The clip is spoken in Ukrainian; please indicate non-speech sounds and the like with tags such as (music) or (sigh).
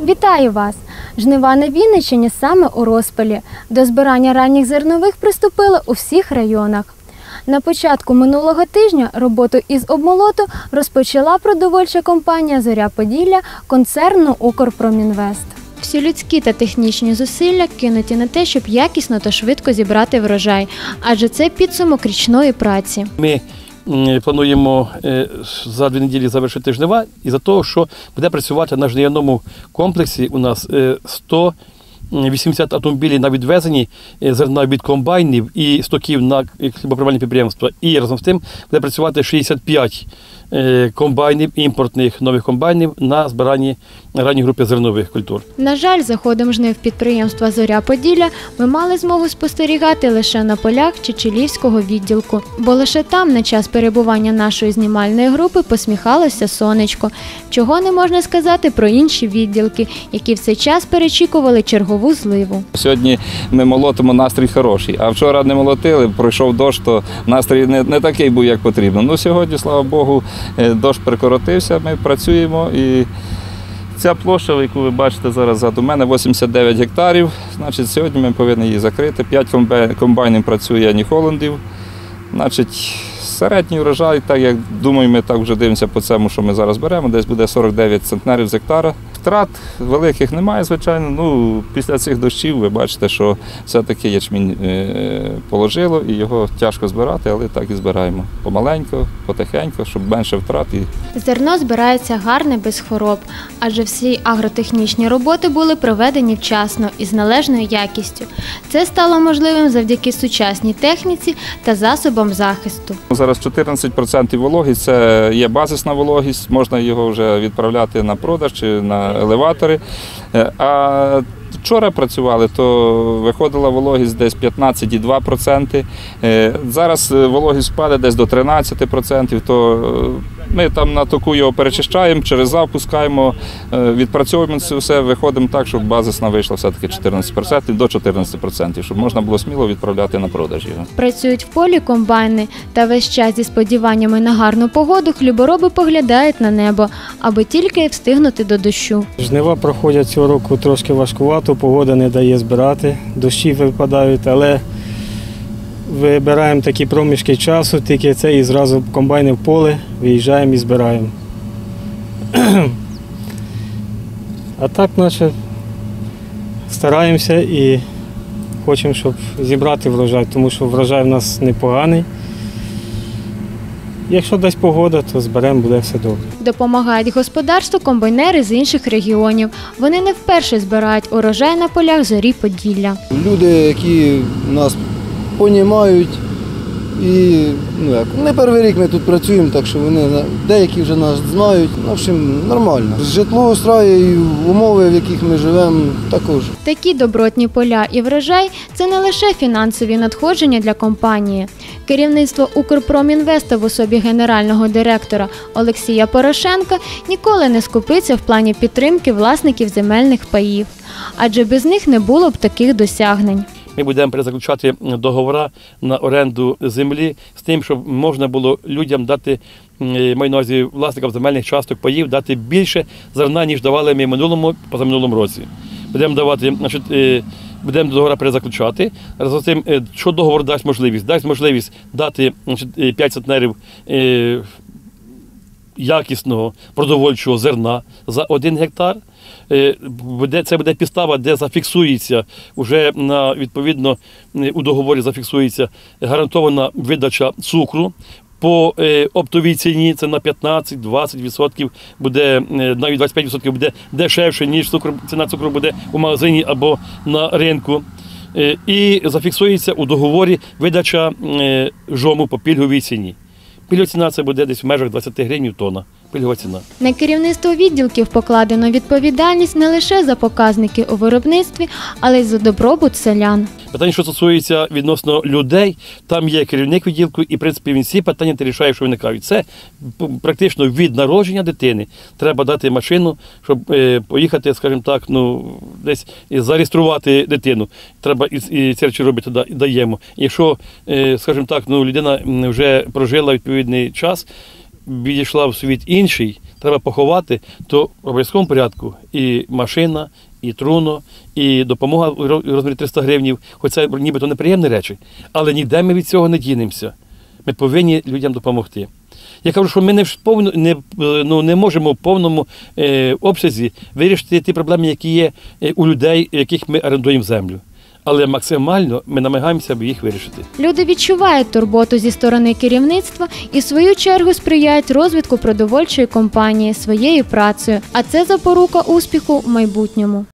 Вітаю вас! Жнива на Вінниччині саме у розпалі. До збирання ранніх зернових приступили у всіх районах. На початку минулого тижня роботу із обмолоту розпочала продовольча компанія Зоря Поділля концерну Укрпромінвест. Всі людські та технічні зусилля кинуті на те, щоб якісно та швидко зібрати врожай, адже це підсумок річної праці. Ми плануємо е, за дві неділі завершити жнива і за того, що буде працювати на жнивному комплексі у нас 100 80 автомобілів на відвезенні е, зерна від комбайнів і стоків на хлібопривальні підприємства. І разом з тим буде працювати 65 е, комбайнів, імпортних нових комбайнів на збиранні ранньої групи зернових культур. На жаль, за ходом жнив підприємства Зоря Поділля ми мали змогу спостерігати лише на полях Чечелівського відділку, бо лише там на час перебування нашої знімальної групи посміхалося сонечко, чого не можна сказати про інші відділки, які в цей час перечікували чергову зливу. Сьогодні ми молотимо, настрій хороший. А вчора не молотили, пройшов дощ, то настрій не, не такий був, як потрібно. Ну сьогодні, слава Богу, е, дощ прикоротився, ми працюємо і. Ця площа, яку ви бачите зараз ззаду мене, 89 гектарів. Значить, сьогодні ми повинні її закрити. 5 комбайнів працює Ніхоландів. Значить, середній урожай, так як думаю, ми так вже дивимося по цьому, що ми зараз беремо, десь буде 49 центнерів з гектара. Втрат великих немає, звичайно. Ну, після цих дощів ви бачите, що все-таки ячмінь е, положило і його тяжко збирати, але так і збираємо. Помаленько, потихеньку, щоб менше втрат. Зерно збирається гарне без хвороб, адже всі агротехнічні роботи були проведені вчасно і з належною якістю. Це стало можливим завдяки сучасній техніці та засобам захисту. Зараз 14% вологість це є базисна вологість, можна його вже відправляти на продаж чи на елеватори. Е, А вчора працювали, то виходила вологість десь 15,2%. Е, Зараз е, вологість впаде десь до 13%, то ми там на току його перечищаємо, через зав пускаємо, е, відпрацьовуємо це все, виходимо так, щоб базисна вийшла все-таки 14% до 14%, щоб можна було сміло відправляти на продаж його. Працюють в полі комбайни, та весь час зі сподіваннями на гарну погоду хлібороби поглядають на небо, аби тільки встигнути до дощу. Жнива проходять цього року трошки важкувато, погода не дає збирати, дощі випадають, але вибираємо такі проміжки часу, тільки це і зразу комбайни в поле, виїжджаємо і збираємо. (clears throat) А так, наче стараємося і хочемо, щоб зібрати врожай, тому що врожай в нас непоганий. Якщо дасть погода, то зберемо, буде все добре. Допомагають господарству комбайнери з інших регіонів. Вони не вперше збирають урожай на полях зорі Поділля. Люди, які нас понімають, і ну як, не перший рік ми тут працюємо, так що вони деякі вже нас знають. Ну, В общем, нормально. Житло устраює і умови, в яких ми живемо, також. Такі добротні поля і врожай це не лише фінансові надходження для компанії. Керівництво Укрпромінвеста в особі генерального директора Олексія Порошенка ніколи не скупиться в плані підтримки власників земельних паїв, адже без них не було б таких досягнень. Ми будемо перезаключати договори на оренду землі з тим, щоб можна було людям дати м, маю на увазі власникам земельних часток паїв дати більше зерна, ніж давали ми минулому позаминулому році. Будемо давати, значить, е, будемо договори перезаключати. Разом з тим, е, що договор дасть можливість? Дасть можливість дати значить, е, 5 центнерів е, якісного продовольчого зерна за один гектар. Е, Це буде підстава, де зафіксується вже на відповідно е, у договорі зафіксується гарантована видача цукру. По е, оптовій ціні це на 15-20% буде, навіть 25% буде дешевше, ніж цукор, ціна цукру буде у магазині або на ринку. І зафіксується у договорі видача жому по пільговій ціні. Пільгова ціна це буде десь в межах 20 гривень тонна. Пільгова ціна. На керівництво відділків покладено відповідальність не лише за показники у виробництві, але й за добробут селян. Питання, що стосується відносно людей, там є керівник відділку, і в принципі він всі питання ти рішає, що виникають. Це практично від народження дитини. Треба дати машину, щоб е, поїхати, скажімо так, ну десь і зареєструвати дитину. Треба і, і ці речі робити да- даємо. Якщо, е, скажімо так, ну людина вже прожила відповідний час. Відійшла в світ інший, треба поховати, то в обов'язковому порядку і машина, і труно, і допомога у розмірі 300 гривнів, хоч це нібито неприємні речі, але ніде ми від цього не дінемося. Ми повинні людям допомогти. Я кажу, що ми не, в повну, не, ну, не можемо в повному е, обсязі вирішити ті проблеми, які є е, у людей, яких ми орендуємо землю. Але максимально ми намагаємося їх вирішити. Люди відчувають турботу зі сторони керівництва і в свою чергу сприяють розвитку продовольчої компанії своєю працею, а це запорука успіху в майбутньому.